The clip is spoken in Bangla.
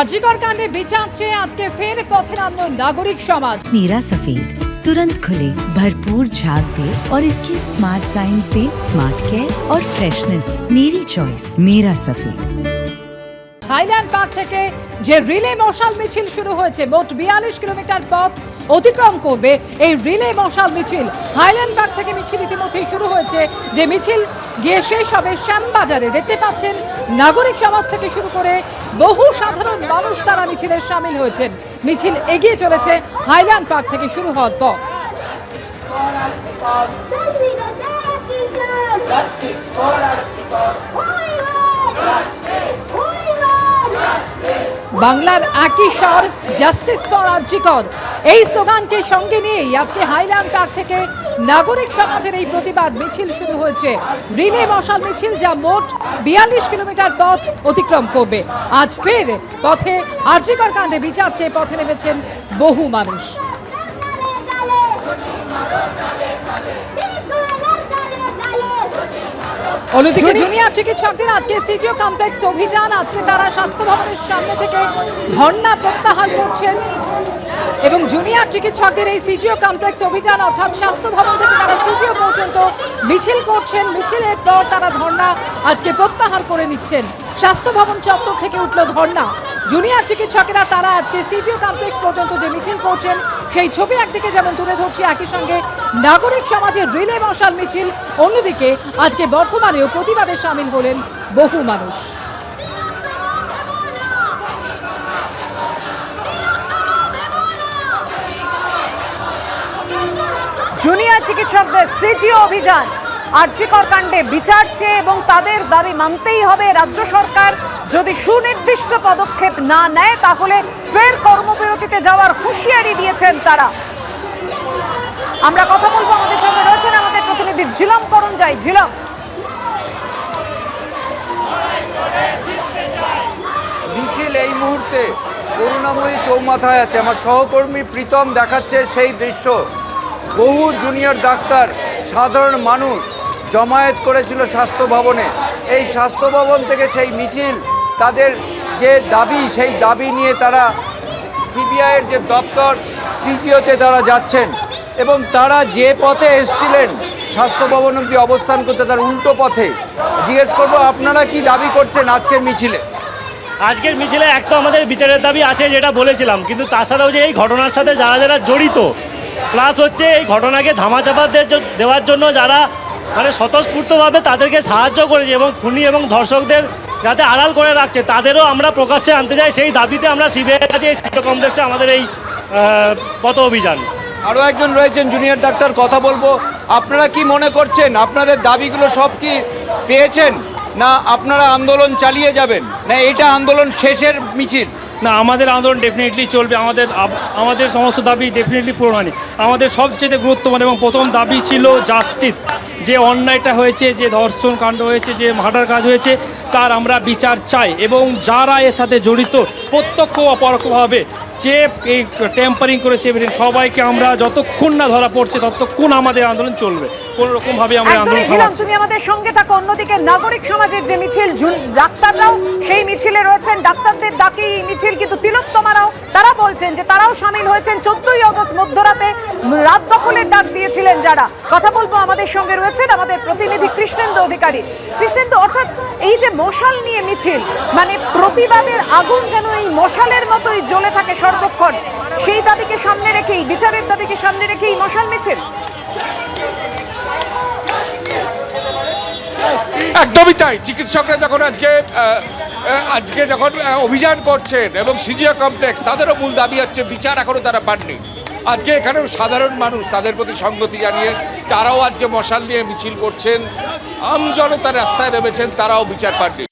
আজিকর কাণ্ডে বিচার চেয়ে আজকে ফের পথে নামল নাগরিক সমাজ मेरा सफेद तुरंत खुले भरपूर झाग दे और इसकी smart science the smart care और फ्रेशनेस मेरी चॉइस मेरा सफेद থাইল্যান্ড পার্ক থেকে যে রিলে মশাল মিছিল শুরু হয়েছে মোট বিয়াল্লিশ কিলোমিটার পথ অতিক্রম করবে এই রিলে মশাল মিছিল। হাইল্যান্ড পার্ক থেকে মিছিল ইতিমধ্যেই শুরু হয়েছে। যে মিছিল গিয়ে শেষ হবে শ্যামবাজারে। দেখতে পাচ্ছেন, নাগরিক সমাজ থেকে শুরু করে বহু সাধারণ মানুষ তারা মিছিলে সামিল হয়েছেন। মিছিল এগিয়ে চলেছে হাইল্যান্ড পার্ক থেকে শুরু হওয়ার পর। বাংলার একই স্বর জাস্টিস ফর আর্জিকর এই স্লোগানকে সঙ্গে নিয়েই আজকে হাইল্যান্ড পার্ক থেকে নাগরিক সমাজের এই প্রতিবাদ মিছিল শুরু হয়েছে। রিলে মশাল মিছিল যা মোট বিয়াল্লিশ কিলোমিটার পথ অতিক্রম করবে। আজ ফের পথে আর্জিকর কাণ্ডে বিচার চেয়ে পথে নেমেছেন বহু মানুষ। অন্যদিকে জুনিয়র চিকিৎসকদের আজকে সিজিও কমপ্লেক্স অভিযান আজকে তারা স্বাস্থ্য ভবনের সামনে থেকে ধর্ণা প্রত্যাহার করছেন। এবং জুনিয়র চিকিৎসকদের এই সিজিও কমপ্লেক্স অভিযান অর্থাৎ স্বাস্থ্য ভবন থেকে তারা সিজিও পর্যন্ত মিছিল করছেন। মিছিলের পর তারা ধর্ণা আজকে প্রত্যাহার করে নিচ্ছেন। স্বাস্থ্য ভবন চত্বর থেকে উঠল ধর্ণা। জুনিয়র চিকিৎসকেরা তারা আজকে সিজিও কমপ্লেক্স পর্যন্ত যে মিছিল করছেন, সেই ছবি একদিকে যেমন তুলে ধরছি, একই সঙ্গে নাগরিক সমাজের রিলে মশাল মিছিল, অন্যদিকে আজকে বর্তমানেও প্রতিবাদে সামিল হলেন বহু মানুষ। জুনিয়র চিকিৎসকদের সিজিও অভিযান। আর্যিকর কাণ্ডে বিচার চেয়ে এবং তাদের দাবি মানতেই হবে রাজ্য সরকার। যদি সুনির্দিষ্ট পদক্ষেপ না নেয়, তাহলে ফের কর্মবিরতিতে যাওয়ার হুঁশিয়ারি দিয়েছেন তারা। আমরা কথা বলব আমাদের সঙ্গে রয়েছেন আমাদের প্রতিনিধি ঝিলম করণ যাই ঝিলম। মিছিল এই মুহূর্তে করুণাময়ী চৌমাথায় আছে। আমার সহকর্মী প্রীতম দেখাচ্ছে সেই দৃশ্য। বহু জুনিয়র ডাক্তার, সাধারণ মানুষ জমায়েত করেছিল স্বাস্থ্য ভবনে। এই স্বাস্থ্য ভবন থেকে সেই মিছিল, তাদের যে দাবি, সেই দাবি নিয়ে তারা সিবিআইয়ের যে দপ্তর, সিজিওতে তারা যাচ্ছেন। এবং তারা যে পথে এসছিলেন, স্বাস্থ্য ভবন অব্দি অবস্থান করতে তার উল্টো পথে। জিজ্ঞেস করব, আপনারা কি দাবি করছেন আজকের মিছিলে? আজকের মিছিলে এক তো আমাদের বিচারের দাবি আছে যেটা বলেছিলাম, কিন্তু সাথেও যে এই ঘটনার সাথে যারা যারা জড়িত, প্লাস হচ্ছে এই ঘটনাকে ধামাচাপা দেওয়ার জন্য যারা মানে স্বতঃস্ফূর্তভাবে তাদেরকে সাহায্য করেছে এবং খুনি এবং ধর্ষকদের যাতে আড়াল করে রাখছে, তাদেরও আমরা প্রকাশ্যে আনতে চাই। সেই দাবিতে আমরা সিবিআইয়ের কাছে এই শিক্ষা কমপ্লেক্সে আমাদের এই পথ অভিযান। আরও একজন রয়েছেন জুনিয়র ডাক্তার কথা বলব। আপনারা কি মনে করছেন? আপনাদের দাবিগুলো সব কি পেয়েছেন? না আপনারা আন্দোলন চালিয়ে যাবেন? না এটা আন্দোলন শেষের মিছিল? না, আমাদের আন্দোলন ডেফিনেটলি চলবে, আমাদের আমাদের সমস্ত দাবি ডেফিনেটলি পূরণ হয়নি। আমাদের সবচেয়ে গুরুত্বপূর্ণ এবং প্রথম দাবি ছিল জাস্টিস যে অন্যায়টা হয়েছে, যে ধর্ষণ কাণ্ড হয়েছে, যে মার্ডার কাজ হয়েছে, তার আমরা বিচার চাই এবং যারা এর সাথে জড়িত প্রত্যক্ষ বা পরোক্ষভাবে যে এই ট্যাম্পারিং করেছে everything, সবাইকে আমরা যতক্ষণ না ধরা পড়ছে ততক্ষণ আমাদের আন্দোলন চলবে। কোন রকম ভাবে আমরা আন্দোলন থামাচ্ছি তুমি আমাদের সঙ্গে থাকো। অন্যদিকে নাগরিক সমাজের যে মিছিল ডাক্তাররাও সেই মিছিলে রয়েছেন। ডাক্তারদের ডাকে মিছিল কিন্তু তিলোত্তমারাও তারা বলছেন যে তারাও সামিল হয়েছেন। চোদ্দই অগস্ট মধ্যরাতে রাত দখলের ডাক দিয়েছিলেন যারা। কথা বলব আমাদের সঙ্গে রয়েছেন আমাদের প্রতিনিধি কৃষ্ণেন্দু অধিকারী। কৃষ্ণেন্দু, অর্থাৎ এই যে মশাল নিয়ে মিছিল মানে প্রতিবাদের আগুন যেন এই মশালের মতোই জ্বলে থাকে সর্বক্ষণ, সেই দাবিকে সামনে রেখেই, বিচারের দাবিকে সামনে রেখেই মশাল মিছিল? একদমই তাই। চিকিৎসকরা যখন আজকে আজকে যখন অভিযান করছেন এবং সিজিও কমপ্লেক্স, তাদেরও মূল দাবি হচ্ছে বিচার এখনও তারা পাননি। আজকে এখানেও সাধারণ মানুষ তাদের প্রতি সংগতি জানিয়ে তারাও আজকে মশাল নিয়ে মিছিল করছেন। আমজনতা রাস্তায় নেমেছেন, তারাও বিচার পাননি।